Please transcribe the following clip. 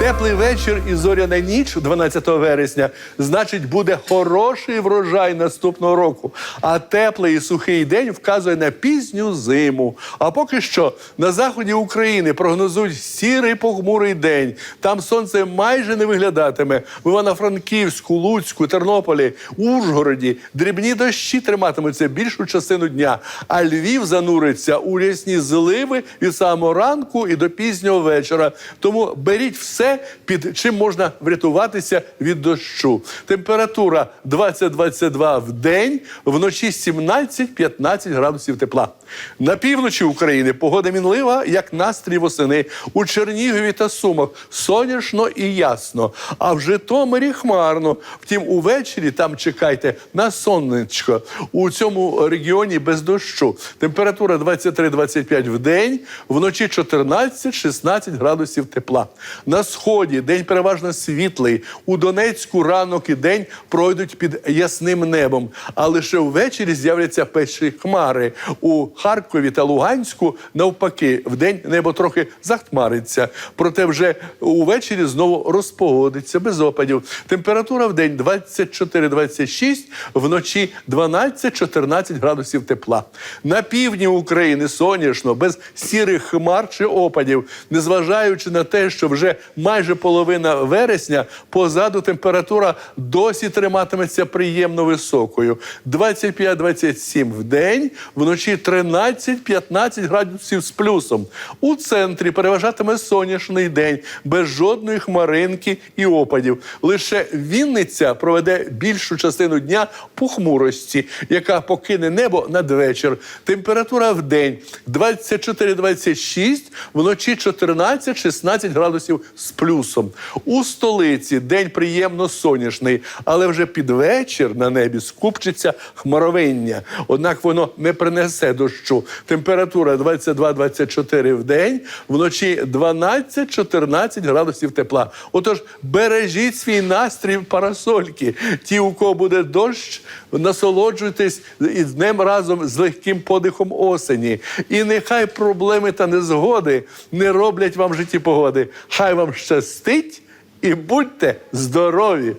Теплий вечір і зоряна ніч 12 вересня. Значить, буде хороший врожай наступного року. А теплий і сухий день вказує на пізню зиму. А поки що на заході України прогнозують сірий похмурий день. Там сонце майже не виглядатиме. В Івано-Франківську, Луцьку, Тернополі, Ужгороді дрібні дощі триматимуться більшу частину дня. А Львів зануриться у рясні зливи від самого ранку і до пізнього вечора. Тому беріть все, під чим можна врятуватися від дощу. Температура 20-22 в день, вночі 17-15 градусів тепла. На півночі України погода мінлива, як настрій восени. У Чернігові та Сумах сонячно і ясно. А в Житомирі хмарно. Втім, увечері там чекайте на сонечко. У цьому регіоні без дощу. Температура 23-25 в день, вночі 14-16 градусів тепла. На сході день переважно світлий. У Донецьку ранок і день пройдуть під ясним небом. А лише ввечері з'являться перші хмари. У Харкові та Луганську навпаки, вдень небо трохи захмариться. Проте вже увечері знову розпогодиться без опадів. Температура в день 24-26, вночі 12-14 градусів тепла. На півдні України сонячно, без сірих хмар чи опадів, незважаючи на те, що вже майже половина вересня позаду температура досі триматиметься приємно високою. 25-27 в день, вночі 13-15 градусів з плюсом. У центрі переважатиме сонячний день без жодної хмаринки і опадів. Лише Вінниця проведе більшу частину дня похмурості, яка покине небо надвечір. Температура в день 24-26, вночі 14-16 градусів з плюсом. У столиці день приємно сонячний, але вже під вечір на небі скупчиться хмаровиння. Однак воно не принесе дощу. Температура 22-24 в день, вночі 12-14 градусів тепла. Отож, бережіть свій настрій парасольки. Ті, у кого буде дощ, насолоджуйтесь із днем разом з легким подихом осені. І нехай проблеми та незгоди не роблять вам в житті погоди. Хай вам щастить і будьте здорові!